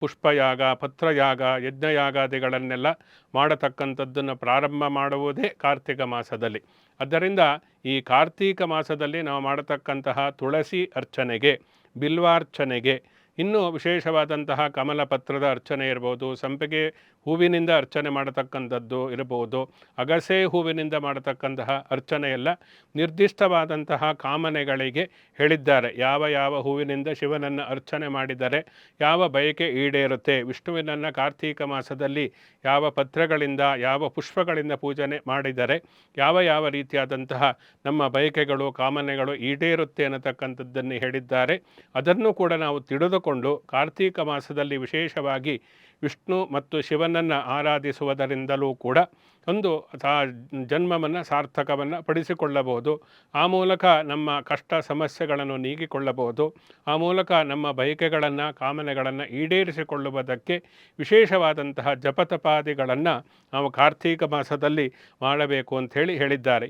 ಪುಷ್ಪಯಾಗ, ಪತ್ರಯಾಗ, ಯಜ್ಞಯಾಗಾದಿಗಳನ್ನೆಲ್ಲ ಮಾಡತಕ್ಕಂಥದ್ದನ್ನು ಪ್ರಾರಂಭ ಮಾಡುವುದೇ ಕಾರ್ತಿಕ ಮಾಸದಲ್ಲಿ. ಆದ್ದರಿಂದ ಈ ಕಾರ್ತೀಕ ಮಾಸದಲ್ಲಿ ನಾವು ಮಾಡತಕ್ಕಂತಹ ತುಳಸಿ ಅರ್ಚನೆಗೆ, ಬಿಲ್ವಾರ್ಚನೆಗೆ ಇನ್ನೂ ವಿಶೇಷವಾದಂತಹ ಕಮಲ ಪತ್ರದ ಅರ್ಚನೆ ಇರ್ಬೋದು, ಸಂಪಿಗೆ ಹೂವಿನಿಂದ ಅರ್ಚನೆ ಮಾಡತಕ್ಕಂಥದ್ದು ಇರಬಹುದು ಅಗಸೆ ಹೂವಿನಿಂದ ಮಾಡತಕ್ಕಂತಹ ಅರ್ಚನೆಯೆಲ್ಲ ನಿರ್ದಿಷ್ಟವಾದಂತಹ ಕಾಮನೆಗಳಿಗೆ ಹೇಳಿದ್ದಾರೆ. ಯಾವ ಯಾವ ಹೂವಿನಿಂದ ಶಿವನನ್ನು ಅರ್ಚನೆ ಮಾಡಿದರೆ, ಯಾವ ಬಯಕೆ ಈಡೇರುತ್ತೆ, ವಿಷ್ಣುವಿನನ್ನು ಕಾರ್ತೀಕ ಮಾಸದಲ್ಲಿ ಯಾವ ಪತ್ರಗಳಿಂದ, ಯಾವ ಪುಷ್ಪಗಳಿಂದ ಪೂಜನೆ ಮಾಡಿದರೆ, ಯಾವ ಯಾವ ರೀತಿಯಾದಂತಹ ನಮ್ಮ ಬಯಕೆಗಳು, ಕಾಮನೆಗಳು ಈಡೇರುತ್ತೆ ಅನ್ನತಕ್ಕಂಥದ್ದನ್ನು ಹೇಳಿದ್ದಾರೆ. ಅದನ್ನು ಕೂಡ ನಾವು ತಿಳಿದುಕೊಂಡು ಕಾರ್ತೀಕ ಮಾಸದಲ್ಲಿ ವಿಶೇಷವಾಗಿ ವಿಷ್ಣು ಮತ್ತು ಶಿವನನ್ನು ಆರಾಧಿಸುವುದರಿಂದಲೂ ಕೂಡ ಒಂದು ಜನ್ಮವನ್ನು ಸಾರ್ಥಕವನ್ನು ಪಡಿಸಿಕೊಳ್ಳಬಹುದು. ಆ ಮೂಲಕ ನಮ್ಮ ಕಷ್ಟ ಸಮಸ್ಯೆಗಳನ್ನು ನೀಗಿಕೊಳ್ಳಬಹುದು. ಆ ಮೂಲಕ ನಮ್ಮ ಬಯಕೆಗಳನ್ನು, ಕಾಮನೆಗಳನ್ನು ಈಡೇರಿಸಿಕೊಳ್ಳುವುದಕ್ಕೆ ವಿಶೇಷವಾದಂತಹ ಜಪತಪಾದಿಗಳನ್ನು ನಾವು ಕಾರ್ತೀಕ ಮಾಸದಲ್ಲಿ ಮಾಡಬೇಕು ಅಂಥೇಳಿ ಹೇಳಿದ್ದಾರೆ.